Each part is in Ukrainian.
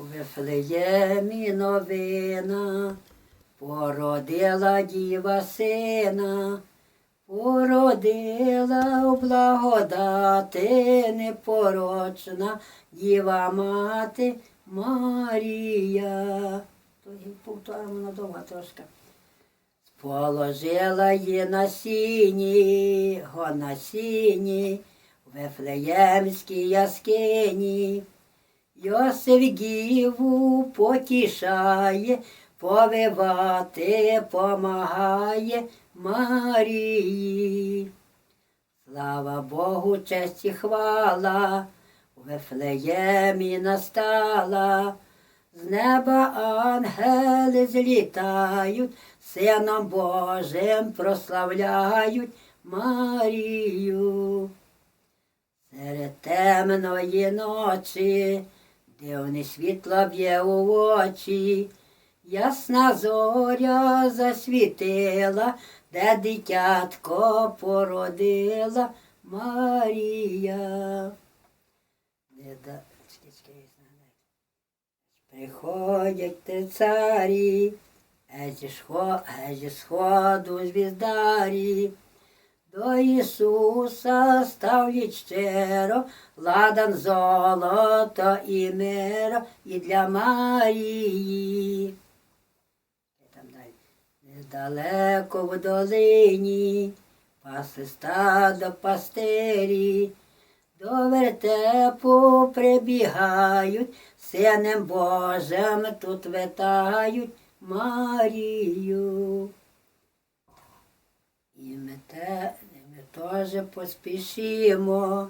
У Вифлеємі новина, породила діва сина, породила у благодати непорочна діва мати Марія. Повторимо на довго трошки. Положила її на сіні, го на сіні, в Вифлеємській яскині. Йосиф діву потішає, повивати помагає Марії. Слава Богу, честь і хвала, у Вифлеємі настала. З неба ангели злітають, Сином Божим прославляють Марію. Серед темної ночі, дивне світло б'є у очі, ясна зоря засвітила, де дитятко породила Марія. Приходять ти царі, е зі схо- е сходу звіздарі. До Ісуса ставлять щиро, ладан золото і миро, і для Марії. Там далі? Недалеко в долині, пасли стадо пастирі, до вертепу прибігають, синем Божим тут витають Марію. І ми, ми поспішимо,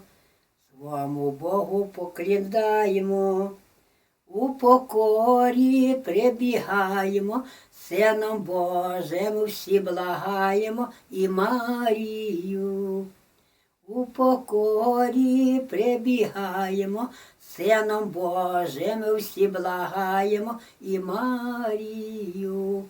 свому Богу покліндаємо, у покорі прибігаємо, Сином Божим всі благаємо і Марію. У покорі прибігаємо, Сином Божим всі благаємо і Марію.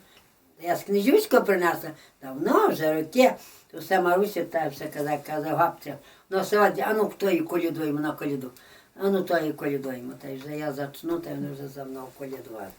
Я з книжечку принесла давно вже роки, все Маруся та все казав, казав гапця. Ну сьогодні, а ну хто її колідуємо на коліду. А ну то її колідуємо. та вже я зачну, та й вже за мною колядувати.